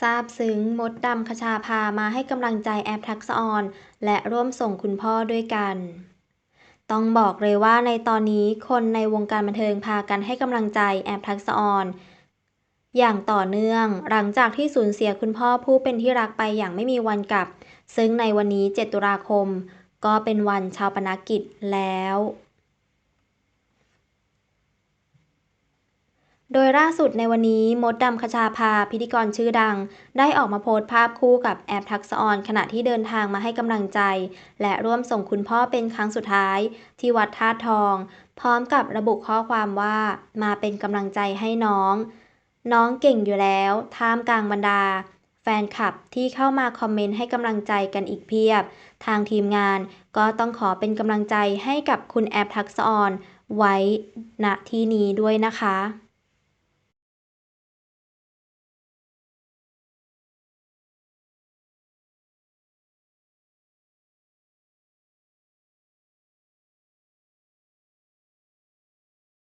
ซาบซึ้งมดดำคชาพามาให้กำลังใจแอปทักษออน และร่วมส่งคุณพ่อด้วยกัน ต้องบอกเลยว่าในตอนนี้คนในวงการบันเทิงพากันให้กำลังใจแอปทักษออน อย่างต่อเนื่องหลังจากที่สูญเสียคุณพ่อผู้เป็นที่รักไปอย่างไม่มีวันกลับ ซึ่งในวันนี้ 7 ตุลาคม ก็เป็นวันชาวปนกิจแล้ว โดยล่าสุดในวันนี้มดดำคชาพาพิธีกรชื่อดัง ได้ออกมาโพสต์ภาพคู่กับแอปทักษออนขณะที่เดินทางมาให้กำลังใจ และร่วมส่งคุณพ่อเป็นครั้งสุดท้าย ที่วัดท่าทอง พร้อมกับระบุข้อความว่ามาเป็นกำลังใจให้น้อง น้องเก่งอยู่แล้วท่ามกลางบรรดา แฟนคลับที่เข้ามาคอมเมนต์ให้กำลังใจกันอีกเพียบ ทางทีมงานก็ต้องขอเป็นกำลังใจให้กับคุณแอปทักษออนไว้ณที่นี้ด้วยนะคะ